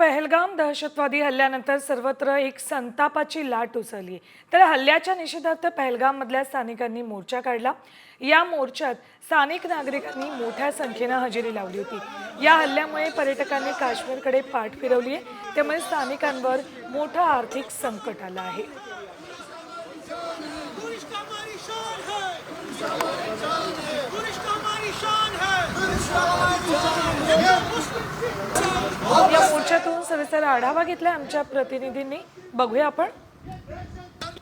पहलगाम दहशतवादी हल्ल्यानंतर सर्वत्र एक संतापाची लाट उसळली. तर हल्ल्याच्या निषेधार्थ पहलगाममधल्या स्थानिकांनी मोर्चा काढला. या मोर्चात स्थानिक नागरिकांनी मोठ्या संख्येनं हजेरी लावली होती. या हल्ल्यामुळे पर्यटकांनी काश्मीरकडे पाठ फिरवली आहे त्यामुळे स्थानिकांवर मोठं आर्थिक संकट आलं आहे गुरिश का हमारी शान है गुरिश का हमारी शान है या सविस्तर आढावा घेतला आमच्या प्रतिनिधींनी. बघूया आपण.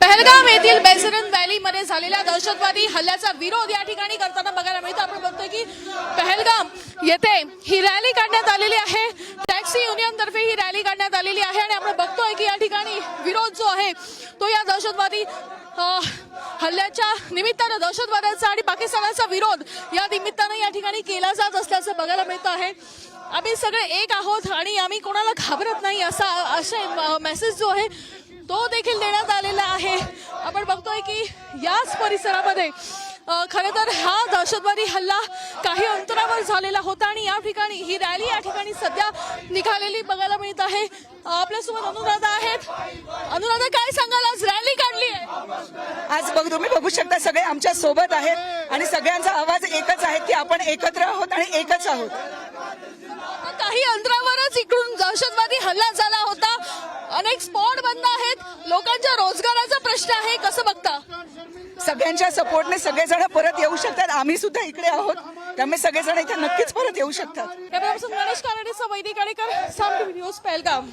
पहलगाम येथील बेसरन व्हॅलीमध्ये झालेल्या दहशतवादी हल्ल्याचा विरोध या ठिकाणी करताना बघायला मिळतो. आपण बघतोय की पहलगाम येथे ही रॅली काढण्यात आलेली आहे. टॅक्सी युनियन तर्फे ही रॅली काढण्यात आलेली आहे आणि आपण बघतोय की या ठिकाणी विरोध जो आहे तो या दहशतवादी हल्ल्याच्या निमित्तानं दहशतवादाचा आणि पाकिस्तानाचा विरोध या निमित्तानं या ठिकाणी केला जात असल्याचं बघायला मिळतं आहे. आम्ही सगळे एक आहोत आणि आम्ही कोणाला घाबरत नाही असा असा मेसेज जो आहे तो देखील देण्यात आलेला आहे. आपण बघतोय की याच परिसरामध्ये खरं तर हा दहशतवादी हल्ला काही अंतरावर झालेला होता आणि या ठिकाणी ही रॅली या ठिकाणी सध्या निघालेली बघायला मिळत आहे. आपल्यासोबत अनुराधा आहेत. अनुराधा काय सांगाल? आज रॅली आज बघ तुम्ही बघू शकता सगळे आमच्यासोबत आहेत आणि सगळ्यांचा आवाज एकच आहे की आपण एकत्र आहोत आणि एकच आहोत. काही अंतरावरच इकडून दहशतवादी हल्ला झाला होता. अनेक स्पॉट बंद आहेत. लोकांच्या रोजगाराचा प्रश्न आहे. कसं बघता? सगळ्यांच्या सपोर्टने सगळेजण परत येऊ शकतात. आम्ही सुद्धा इकडे आहोत. त्यामुळे सगळेजण इथे नक्कीच परत येऊ शकतात. कॅमेरापर्सन गणेश वैदिक साम न्यूज पहलगाम